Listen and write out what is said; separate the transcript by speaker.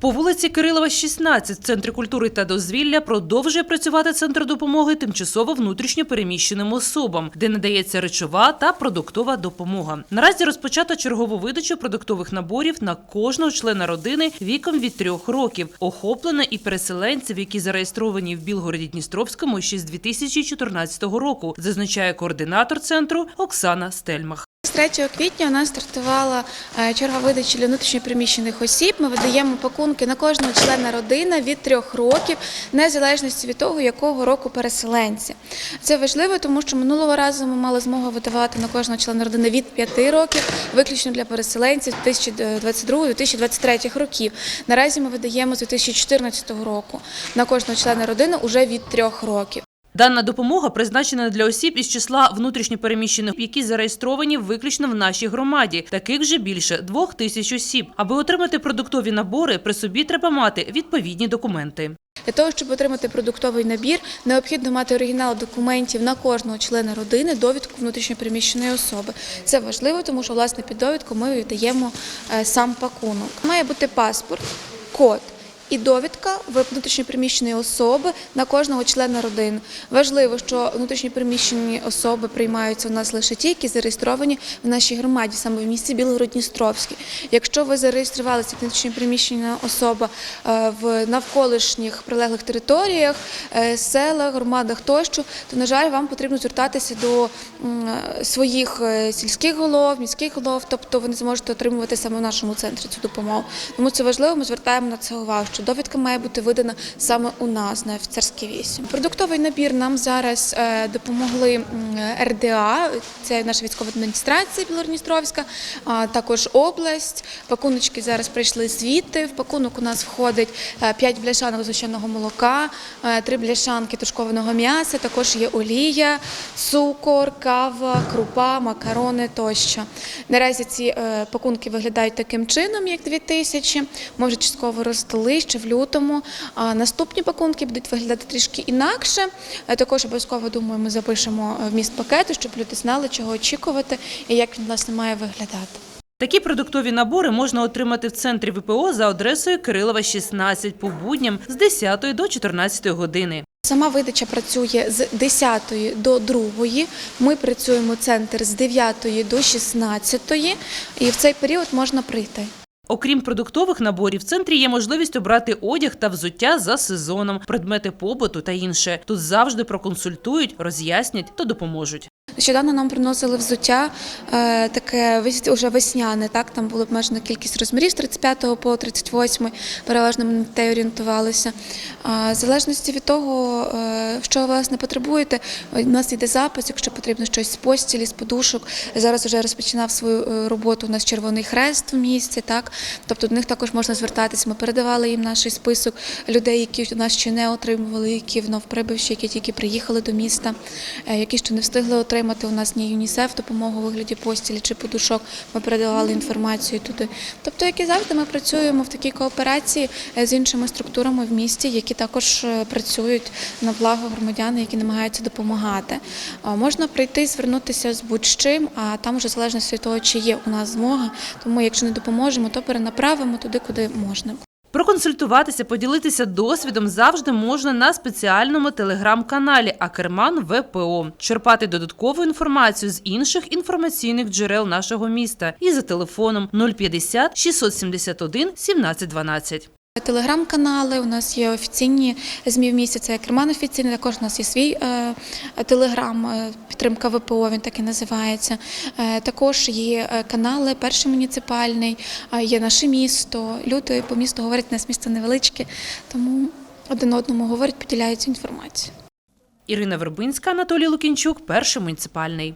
Speaker 1: По вулиці Кирилова, 16, в центрі культури та дозвілля продовжує працювати центр допомоги тимчасово внутрішньо переміщеним особам, де надається речова та продуктова допомога. Наразі розпочато чергову видачу продуктових наборів на кожного члена родини віком від трьох років. Охоплено і переселенців, які зареєстровані в Білгороді Дністровському ще з 2014 року, зазначає координатор центру Оксана Стельмах.
Speaker 2: З 3 квітня у нас стартувала е, черга видачі для внутрішньопереміщених осіб. Ми видаємо пакунки на кожного члена родини від трьох років, незалежності від того, якого року переселенці. Це важливо, тому що минулого разу ми мали змогу видавати на кожного члена родини від 5 років, виключно для переселенців 2022-2023 років. Наразі ми видаємо з 2014 року на кожного члена родини уже від трьох років.
Speaker 1: Дана допомога призначена для осіб із числа внутрішньопереміщених, які зареєстровані виключно в нашій громаді. Таких вже більше двох тисяч осіб. Аби отримати продуктові набори, при собі треба мати відповідні документи.
Speaker 2: Для того, щоб отримати продуктовий набір, необхідно мати оригінал документів на кожного члена родини, довідку внутрішньопереміщеної особи. Це важливо, тому що власне під довідку ми віддаємо е, сам пакунок. Має бути паспорт, код. І довідка внутрішньопереміщеної особи на кожного члена родини. Важливо, що внутрішньопереміщені особи приймаються у нас лише ті, які зареєстровані в нашій громаді, саме в місті Білгород-Дністровський. Якщо ви зареєструвалися внутрішньопереміщена особа е, в навколишніх прилеглих територіях, е, селах, громадах тощо, то на жаль, вам потрібно звертатися до е, своїх сільських голов, міських голов, тобто ви не зможете отримувати саме в нашому центрі цю допомогу. Тому це важливо. Ми звертаємо на це увагу, що довідка має бути видана саме у нас на офіцерській вісі. Продуктовий набір нам зараз е, допомогли РДА, це наша військова адміністрація Білорністровська, а також область. Пакуночки зараз прийшли звідти. В пакунок у нас входить 5 бляшанок згущеного молока, 3 бляшанки тушкованого м'яса, також є олія, цукор, кава, крупа, макарони тощо. Наразі ці е, пакунки виглядають таким чином, як 2000. Ми вже частково роздали ще в лютому. А наступні пакунки будуть виглядати трішки інакше. Е, Також обов'язково думаю, ми запишемо е, вміст пакету, щоб люди знали, чого очікувати і як він власне має виглядати.
Speaker 1: Такі продуктові набори можна отримати в центрі ВПО за адресою Кирилова, 16 по будням з 10 до 14 години.
Speaker 2: Сама видача працює з 10 до 2. Ми працюємо центр з 9 до 16, і в цей період можна прийти.
Speaker 1: Окрім продуктових наборів, в центрі є можливість обрати одяг та взуття за сезоном, предмети побуту та інше. Тут завжди проконсультують, роз'яснять та допоможуть.
Speaker 2: Нещодавно нам приносили взуття е, таке уже весняне. Так там була обмежена кількість розмірів з 35 по 38, переважно ми на те орієнтувалися. В залежності від того, е, що власне потребуєте, у нас йде запис, якщо потрібно щось з постілі, з подушок. Зараз вже розпочинав свою е, роботу у нас Червоний Хрест в місті. Так, тобто до них також можна звертатися. Ми передавали їм наш список людей, які у нас ще не отримували, які вновь прибивші, які тільки приїхали до міста, е, які ще не встигли отримати. У нас ні ЮНІСЕФ допомогу у вигляді постілі чи подушок. Ми передавали інформацію туди. Тобто, як і завжди, ми працюємо в такій кооперації е, з іншими структурами в місті, які також е, працюють на благо громадян, які намагаються допомагати. Можна прийти, звернутися з будь-чим, а там вже залежно від того, чи є у нас змога. Тому, якщо не допоможемо, то перенаправимо туди, куди можна.
Speaker 1: Проконсультуватися, поділитися досвідом завжди можна на спеціальному телеграм-каналі Акерман ВПО, черпати додаткову інформацію з інших інформаційних джерел нашого міста і за телефоном 050 671 1712.
Speaker 2: Телеграм-канали, у нас є офіційні ЗМІ в місті, це Керман офіційний, також у нас є свій е, телеграм, е, підтримка ВПО, він так і називається. Е, також є канали, перший муніципальний, є наше місто. Люди по місту говорять, у нас місто невеличке, тому один одному говорять, поділяються інформацією.
Speaker 1: Ірина Вербинська, Анатолій Лукінчук, перший муніципальний.